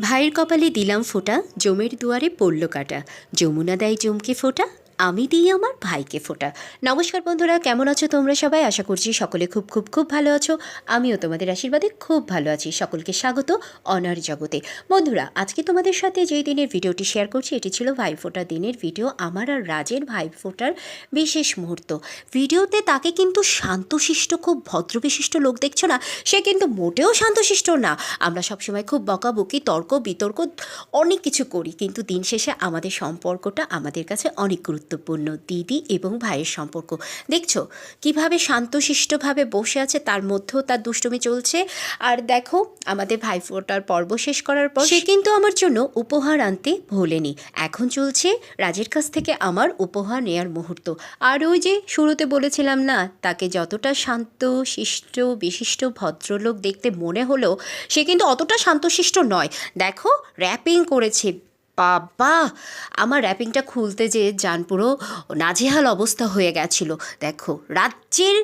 ভাইয়ের কপালে দিলাম ফোঁটা জমের দুয়ারে পড়ল কাটা। যমুনা দেয় জমকে ফোঁটা আমি দিই আমার ভাইকে ফোঁটা। নমস্কার বন্ধুরা, কেমন আছো তোমরা সবাই? আশা করছি সকলে খুব খুব খুব ভালো আছো। আমিও তোমাদের আশীর্বাদে খুব ভালো আছি। সকলকে স্বাগত অনার জগতে। বন্ধুরা, আজকে তোমাদের সাথে যেই দিনের ভিডিওটি শেয়ার করছি, এটি ছিল ভাই ফোঁটা দিনের ভিডিও, আমার আর রাজের ভাই ফোঁটার বিশেষ মুহূর্ত। ভিডিওতে তাকে কিন্তু শান্তশিষ্ট, খুব ভদ্রবিশিষ্ট লোক দেখছ না? সে কিন্তু মোটেও শান্তশিষ্ট না। আমরা সবসময় খুব বকাবকি তর্ক বিতর্ক অনেক কিছু করি। কিন্তু দিন শেষে আমাদের সম্পর্কটা আমাদের কাছে অনেক গুরুত্বপূর্ণ দিদি এবং ভাইয়ের সম্পর্ক। দেখছ, কীভাবে শান্তশিষ্টভাবে বসে আছে, তার মধ্যেও তার দুষ্টুমি চলছে। আর দেখো, আমাদের ভাই ফোটার পর্ব শেষ করার পর সে কিন্তু আমার জন্য উপহার আনতে ভোলেনি। এখন চলছে রাজের কাছ থেকে আমার উপহার নেয়ার মুহূর্ত। আর ওই যে শুরুতে বলেছিলাম না, তাকে যতটা শান্ত শিষ্ট বিশিষ্ট ভদ্রলোক দেখতে মনে হলো, সে কিন্তু অতটা শান্তশিষ্ট নয়। দেখো, র্যাপিং করেছে বাবা আমার র্যাপিংটা খুলতে যে যান পুরো নাজেহাল অবস্থা হয়ে গেছিল। দেখো রাজ্যের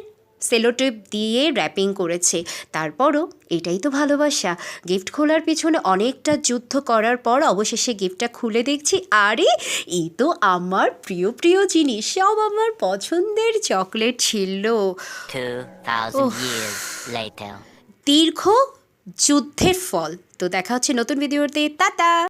সেলোটেপ দিয়ে র্যাপিং করেছে তারপরও এটাই তো ভালোবাসা। গিফট খোলার পিছনে অনেকটা যুদ্ধ করার পর অবশেষে গিফটটা খুলে দেখছি আরে এই তো আমার প্রিয় প্রিয় জিনিস সব আমার পছন্দের চকলেট ছিল। 2,000 Oof. years later. দীর্ঘ যুদ্ধের ফল। তো দেখা হচ্ছে নতুন ভিডিওতে টাটা!